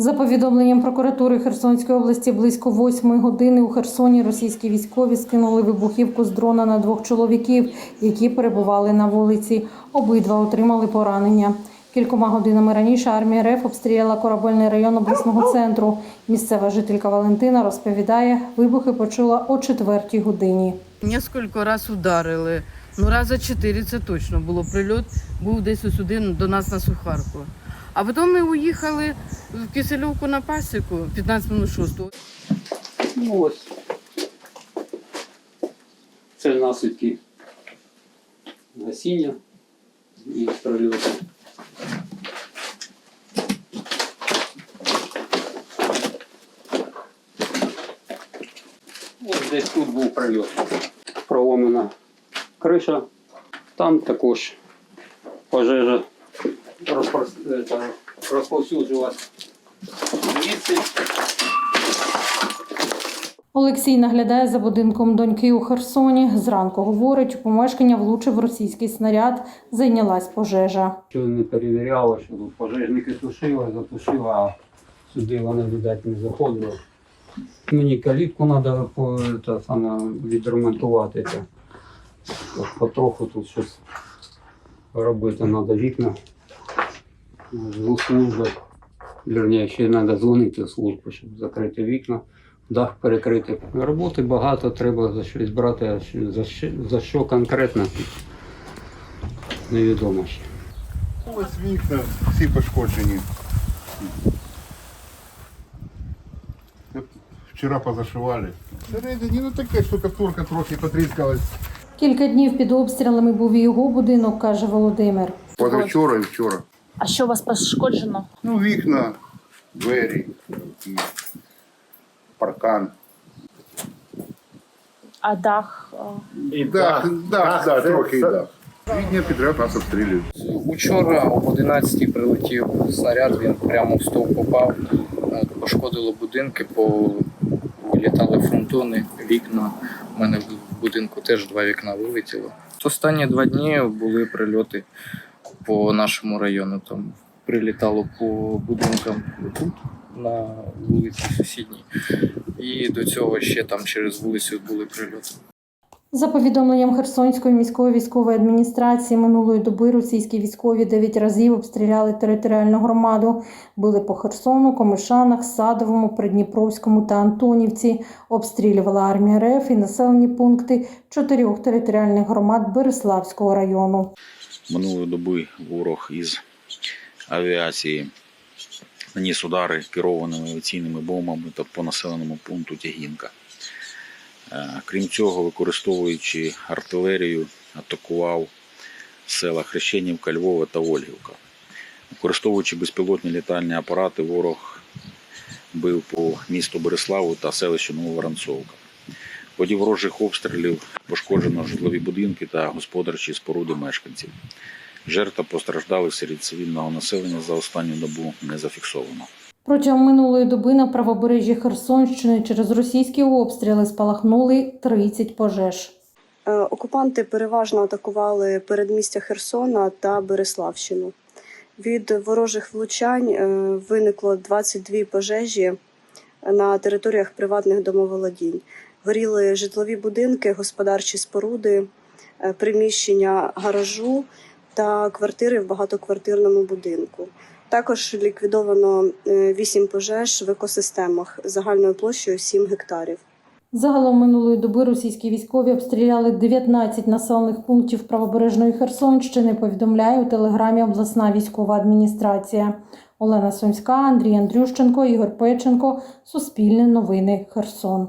За повідомленням прокуратури Херсонської області, близько восьмої години у Херсоні російські військові скинули вибухівку з дрона на двох чоловіків, які перебували на вулиці. Обидва отримали поранення. Кількома годинами раніше армія РФ обстріляла корабельний район обласного центру. Місцева жителька Валентина розповідає, вибухи почула о четвертій годині. Несколько раз ударили. Ну, раза чотири це точно було. Прильот був десь сюди до нас на Сухарку. А потім ми уїхали в Кисельовку на пасіку 15 минут 6. Ну ось. Це наслідки гасіння і прильоту. Ось десь тут був прильот. Проломлена криша. Там також пожежа розповсюджувалась. Олексій наглядає за будинком доньки у Херсоні. Зранку говорить, у помешкання влучив російський снаряд, зайнялась пожежа. Що не перевіряло, що тут пожежники тушили, затушили, а сюди вони, видать, не заходили. Мені калітку треба та, саме, відремонтувати. Потроху тут щось робити треба вікна. З служби. Вірніше, ще треба дзвонити в службу, щоб закрити вікна, дах перекрити. Роботи багато, треба за щось брати, а за що, за що конкретно невідомо ще. Ось вікна всі пошкоджені. Вчора позашивали. Всередині ну таке штукатурка трохи потріскалась. Кілька днів під обстрілами був і його будинок, каже Володимир. Позавчора і вчора. А що у вас пошкоджено? Ну, вікна, двері, і паркан. А дах? е, Дах, дах, дах, трохи і дах. Відня підряд нас обстрілюють. Учора об 11 прилетів снаряд, він прямо в стовп попав, е, пошкодило будинки, по... вилітали фронтони, вікна. У мене в будинку теж два вікна вилетіло. Останні два дні були прильоти по нашому району. Там прилітало по будинкам тут, на вулиці сусідній. І до цього ще там через вулицю були прильоти. За повідомленням Херсонської міської військової адміністрації минулої доби російські військові дев'ять разів обстріляли територіальну громаду. Били по Херсону, Комишанах, Садовому, Придніпровському та Антонівці. Обстрілювала армія РФ і населені пункти чотирьох територіальних громад Береславського району. Минулої доби ворог із авіації наніс удари керованими авіаційними бомбами та по населеному пункту Тягінка. Е, Крім цього, використовуючи артилерію, атакував села Хрещенівка, Львова та Ольгівка. Використовуючи безпілотні літальні апарати, ворог бив по місту Береславу та селищу Нововоронцовка. В ході ворожих обстрілів пошкоджено житлові будинки та господарчі споруди мешканців. Жертв постраждалих серед цивільного населення за останню добу не зафіксовано. Протягом минулої доби на правобережжі Херсонщини через російські обстріли спалахнули 30 пожеж. Е, Окупанти переважно атакували передмістя Херсона та Береславщину. Від ворожих влучань е, виникло 22 пожежі на територіях приватних домоволодінь. Горіли житлові будинки, господарчі споруди, е, приміщення гаражу та квартири в багатоквартирному будинку. Також ліквідовано 8 пожеж в екосистемах загальною площею 7 гектарів. Загалом минулої доби російські військові обстріляли 19 населених пунктів правобережної Херсонщини. Повідомляє у телеграмі обласна військова адміністрація. Олена Сумська, Андрій Андрющенко, Ігор Печенко. Суспільне новини. Херсон.